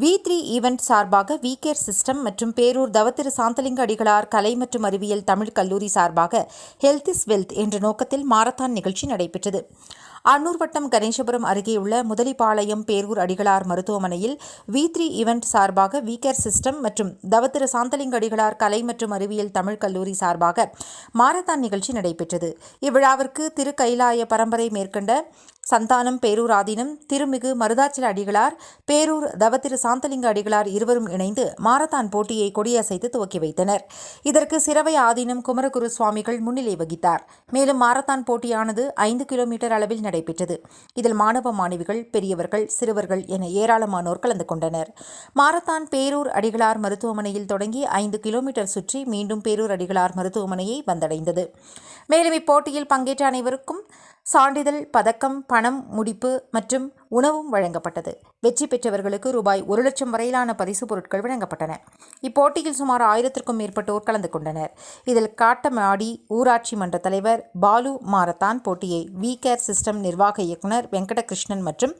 We three event சார்பாக V care system மற்றும் பேரூர் தவத்திரு சாந்தலிங்க அடிகளார் கலை மற்றும் அறிவியல் தமிழ் கல்லூரி சார்பாக ஹெல்த் இஸ் வெல்த் என்ற நோக்கத்தில் மாரத்தான் நிகழ்ச்சி நடைபெற்றது. அன்னூர் வட்டம் கணேசபுரம் அருகேயுள்ள முதலிப்பாளையம் பேரூர் அடிகளார் மருத்துவமனையில் வி த்ரீ ஈவெண்ட் சார்பாக வி கேர் சிஸ்டம் மற்றும் தவத்திரு சாந்தலிங்க அடிகளார் கலை மற்றும் அறிவியல் தமிழ் கல்லூரி சார்பாக மாரத்தான் நிகழ்ச்சி நடைபெற்றது. இவ்விழாவிற்கு திரு கைலாய பரம்பரை மேற்கண்ட சந்தானம் பேரூர் ஆதீனம் திருமிகு மருதாச்சல அடிகளார் பேரூர் தவத்திரு சாந்தலிங்க அடிகளார் இருவரும் இணைந்து மாரத்தான் போட்டியை கொடியசைத்து துவக்கி வைத்தனர். இதற்கு சிறவை ஆதீனம் குமரகுரு சுவாமிகள் முன்னிலை வகித்தார். மேலும் மாரத்தான் போட்டியானது ஐந்து கிலோமீட்டர் அளவில் நடைபெற்றது. இதில் மாணவ மாணவிகள் பெரியவர்கள் சிறுவர்கள் என ஏராளமானோர் கலந்து கொண்டனர். மாரத்தான் பேரூர் அடிகளார் மருத்துவமனையில் தொடங்கி ஐந்து கிலோமீட்டர் சுற்றி மீண்டும் பேரூர் அடிகளார் மருத்துவமனையை வந்தடைந்தது. மேலும் இப்போட்டியில் பங்கேற்ற அனைவருக்கும் சான்றிதழ் பதக்கம் பணம் முடிப்பு மற்றும் உணவும் வழங்கப்பட்டது. வெற்றி பெற்றவர்களுக்கு ரூபாய் ஒரு லட்சம் வரையிலான பரிசு பொருட்கள் வழங்கப்பட்டன. இப்போட்டியில் சுமார் ஆயிரத்திற்கும் மேற்பட்டோர் கலந்து கொண்டனர். இதில் காட்டமாடி ஊராட்சி மன்ற தலைவர் பாலு மாரத்தான் போட்டியை வி கேர் சிஸ்டம் நிர்வாக இயக்குனர் வெங்கடகிருஷ்ணன் மற்றும்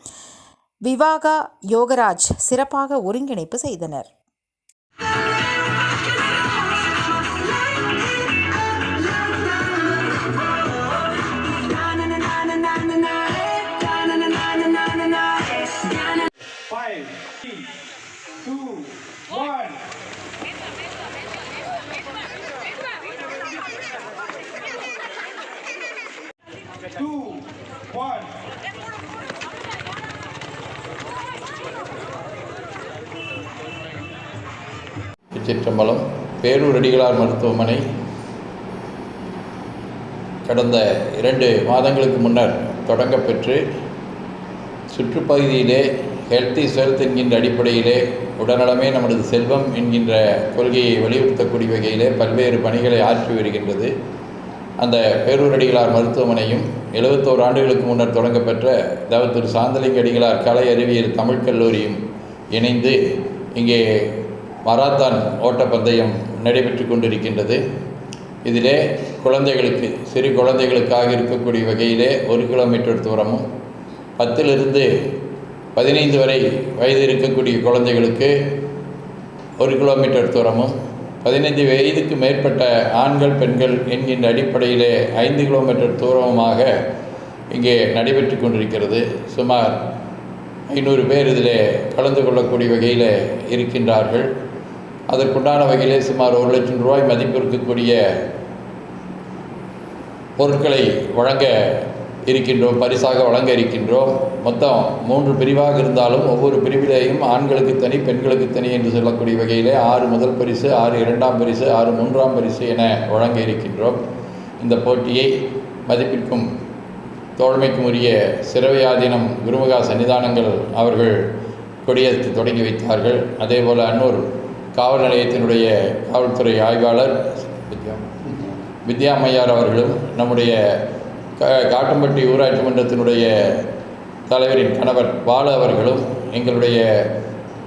விவாகா யோகராஜ் சிறப்பாக ஒருங்கிணைப்பு செய்தனர். திருச்சிற்றம்பலம் பேரூரடிகளார் மருத்துவமனை கடந்த இரண்டு மாதங்களுக்கு முன்னர் தொடங்கப்பெற்று சுற்றுப்பகுதியிலே ஹெல்த் இஸ் வெல்த் என்கின்ற அடிப்படையிலே உடல்நலமே நமது செல்வம் என்கின்ற கொள்கையை வலியுறுத்தக்கூடிய வகையிலே பல்வேறு பணிகளை ஆற்றி வருகின்றது. அந்த பேரூரடிகளார் மருத்துவமனையும் எழுபத்தோரு ஆண்டுகளுக்கு முன்னர் தொடங்கப்பெற்ற தவ திரு சாந்தலிங்க அடிகளார் கலை அறிவியல் தமிழ் கல்லூரியும் இணைந்து இங்கே மராத்தான் ஓட்டப்பந்தயம் நடைபெற்று கொண்டிருக்கின்றது. இதிலே குழந்தைகளுக்கு சிறு குழந்தைகளுக்காக இருக்கக்கூடிய வகையிலே ஒரு கிலோமீட்டர் தூரமும் பத்திலிருந்து பதினைந்து வரை வயது இருக்கக்கூடிய குழந்தைகளுக்கு ஒரு கிலோமீட்டர் தூரமும் பதினைந்து வயதுக்கு மேற்பட்ட ஆண்கள் பெண்கள் என்கின்ற அடிப்படையிலே ஐந்து கிலோமீட்டர் தூரமுமாக இங்கே நடைபெற்று கொண்டிருக்கிறது. சுமார் ஐநூறு பேர் இதில் கலந்து கொள்ளக்கூடிய வகையில் இருக்கின்றார்கள். அதற்குண்டான வகையிலே சுமார் ஒரு லட்சம் ரூபாய் மதிப்பு இருக்கக்கூடிய பொருட்களை வழங்க இருக்கின்றோம் பரிசாக வழங்க இருக்கின்றோம். மொத்தம் மூன்று பிரிவாக இருந்தாலும் ஒவ்வொரு பிரிவிலேயும் ஆண்களுக்கு தனி பெண்களுக்கு தனி என்று சொல்லக்கூடிய வகையிலே ஆறு முதல் பரிசு ஆறு இரண்டாம் பரிசு ஆறு மூன்றாம் பரிசு என வழங்க இருக்கின்றோம். இந்த போட்டியை மதிப்பிற்கும் தோழமைக்கும் உரிய சிறவையாதீனம் குருமகா சன்னிதானங்கள் அவர்கள் கொடியேற்று தொடங்கி வைத்தார்கள். அதேபோல் அன்னூர் காவல் நிலையத்தினுடைய காவல்துறை ஆய்வாளர் வித்யாமையார் அவர்களும் நம்முடைய காட்டம்பட்டி ஊராட்சி மன்றத்தினுடைய தலைவரின் கணவர் பால அவர்களும் எங்களுடைய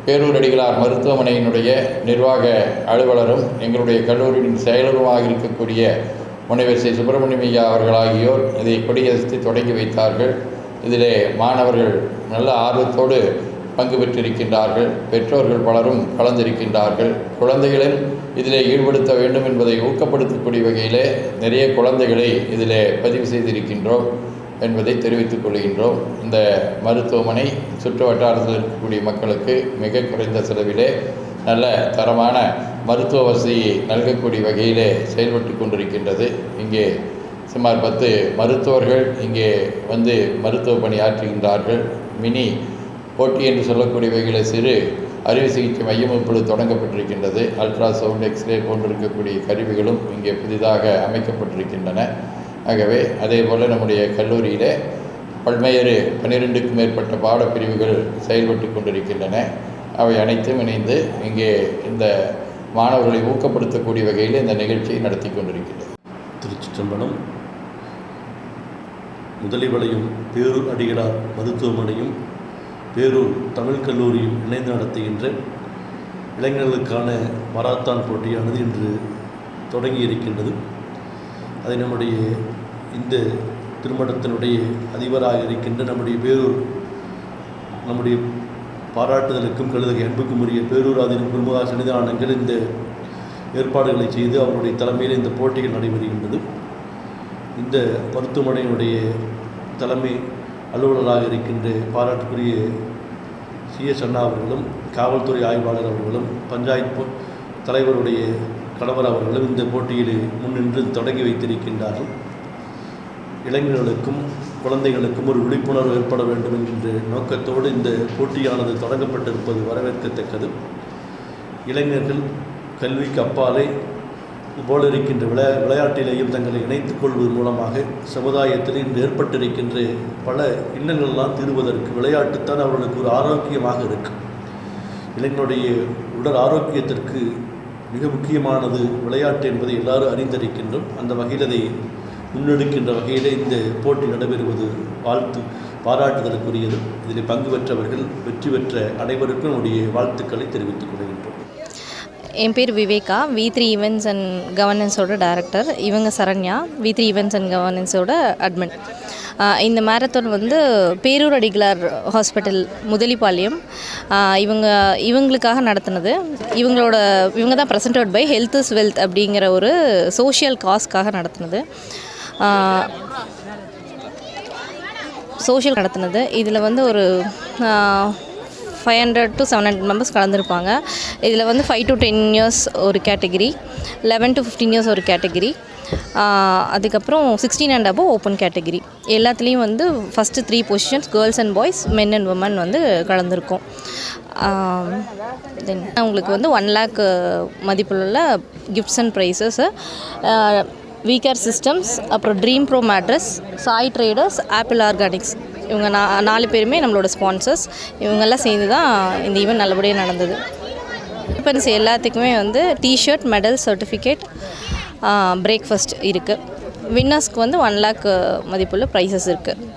பேரூரடிகளார் மருத்துவமனையினுடைய நிர்வாக அலுவலரும் எங்களுடைய கல்லூரியின் செயலருமாக இருக்கக்கூடிய முனைவர் ஸ்ரீ சுப்பிரமணியம் ஐயா அவர்கள் ஆகியோர் இதை கொடியசைத்து தொடங்கி வைத்தார்கள். இதிலே மாணவர்கள் நல்ல ஆர்வத்தோடு பங்கு பெற்றிருக்கின்றார்கள். பெற்றோர்கள் பலரும் கலந்திருக்கின்றார்கள். குழந்தைகளை இதிலே ஈடுபடுத்த வேண்டும் என்பதை ஊக்கப்படுத்தக்கூடிய வகையிலே நிறைய குழந்தைகளை இதிலே பதிவு செய்திருக்கின்றோம் என்பதை தெரிவித்துக் கொள்கின்றோம். இந்த மருத்துவமனை சுற்று வட்டாரத்தில் இருக்கக்கூடிய மக்களுக்கு மிக குறைந்த செலவிலே நல்ல தரமான மருத்துவ வசதியை நல்கக்கூடிய வகையிலே செயல்பட்டு கொண்டிருக்கின்றது. இங்கே சுமார் பத்து மருத்துவர்கள் இங்கே வந்து மருத்துவ பணி ஆற்றுகின்றார்கள் மினி போட்டி என்று சொல்லக்கூடிய வகையில் சிறு அறுவை சிகிச்சை மையம் இப்பொழுது தொடங்கப்பட்டிருக்கின்றது. அல்ட்ரா சவுண்ட் எக்ஸ்ரே போன்றிருக்கக்கூடிய கருவிகளும் இங்கே புதிதாக அமைக்கப்பட்டிருக்கின்றன. ஆகவே அதே போல் நம்முடைய கல்லூரியிலே பல்வேறு பன்னிரெண்டுக்கும் மேற்பட்ட பாடப்பிரிவுகள் செயல்பட்டு கொண்டிருக்கின்றன. அவை அனைத்தும் இணைந்து இங்கே இந்த மாணவர்களை ஊக்கப்படுத்தக்கூடிய வகையில் இந்த நிகழ்ச்சியை நடத்தி கொண்டிருக்கின்றது திருச்சிற்றம்பலம் முதலிவளையும் பேரூர் அடிகளார் மருத்துவமனையும் பேரூர் தமிழ் கல்லூரியும் இணைந்து நடத்துகின்ற இளைஞர்களுக்கான மராத்தான் போட்டியானது இன்று தொடங்கி இருக்கின்றது அதை நம்முடைய இந்த திருமணத்தினுடைய அதிபராக இருக்கின்ற நம்முடைய பேரூர் நம்முடைய பாராட்டுதலுக்கும் கழுதகை அன்புக்கும் உரிய பேரூராதீன குருமுகா சன்னிதானங்கள் இந்த ஏற்பாடுகளை செய்து அவருடைய தலைமையில் இந்த போட்டிகள் நடைபெறுகின்றது. இந்த மருத்துவமனையினுடைய தலைமை அலுவலராக இருக்கின்ற பாராட்டுக்குரிய சிஎஸ் அண்ணா அவர்களும் காவல்துறை ஆய்வாளர் அவர்களும் பஞ்சாயத்து தலைவருடைய கணவர் அவர்களும் இந்த போட்டியில் முன்னின்று தொடங்கி வைத்திருக்கின்றார்கள். இளைஞர்களுக்கும் குழந்தைகளுக்கும் ஒரு விழிப்புணர்வு ஏற்பட வேண்டும் என்கின்ற நோக்கத்தோடு இந்த போட்டியானது தொடங்கப்பட்டிருப்பது வரவேற்கத்தக்கது. இளைஞர்கள் கல்விக்கு அப்பாலே போல இருக்கின்ற விளையா விளையாட்டிலேயும் தங்களை இணைத்துக் கொள்வது மூலமாக சமுதாயத்தில் இன்று ஏற்பட்டிருக்கின்ற பல இன்னங்கள்லாம் தீர்வதற்கு விளையாட்டுத்தான் அவர்களுக்கு ஒரு ஆரோக்கியமாக இருக்கும் இளைஞனுடைய உடல் ஆரோக்கியத்திற்கு மிக முக்கியமானது விளையாட்டு என்பதை எல்லாரும் அறிந்திருக்கின்றோம். அந்த வகையில் அதை முன்னெடுக்கின்ற வகையிலே இந்த போட்டி நடைபெறுவது வாழ்த்து பாராட்டுதலுக்குரியது. இதில் பங்கு பெற்றவர்கள் வெற்றி பெற்ற அனைவருக்கும் நம்முடைய வாழ்த்துக்களை தெரிவித்துக் கொள்கின்றோம். என் பேர் Viveka. V three events and கவர்னன்ஸோட director இவங்க Saranya. V three events and கவர்னன்ஸோட admin இந்த மேரத்தான் வந்து பேரூர் அடிகளார் ஹாஸ்பிட்டல் முதலிப்பாளையம் இவங்க இவங்களுக்காக நடத்தினது. இவங்களோட இவங்க தான் presented by health is wealth அப்படிங்கிற ஒரு சோஷியல் காஸ்க்காக நடத்தினது. சோஷியல் நடத்தினது. இதில் வந்து ஒரு five hundred to seven hundred members கலந்துருப்பாங்க. இதில் வந்து ஃபைவ் டு டென் இயர்ஸ் ஒரு category eleven to fifteen years ஒரு கேட்டகிரி அதுக்கப்புறம் sixteen and above open category எல்லாத்துலேயும் வந்து first three positions girls and boys men and women வந்து கலந்துருக்கோம். தென் உங்களுக்கு வந்து ஒன் லேக் மதிப்புள்ள gifts and prizes V care systems அப்புறம் Dream Pro mattress Sai traders Apple organics இவங்க நா நாலு பேருமே நம்மளோட ஸ்பான்சர்ஸ் இவங்கெல்லாம் சேர்ந்து தான் இந்த ஈவெண்ட் நல்லபடியாக நடந்தது. பார்ட்டிசிபென்ட்ஸ் எல்லாத்துக்குமே வந்து டிஷர்ட் மெடல் சர்டிஃபிகேட் பிரேக்ஃபாஸ்ட் இருக்குது வின்னர்ஸ்க்கு வந்து ஒன் லேக் மதிப்புள்ள ப்ரைஸஸ் இருக்குது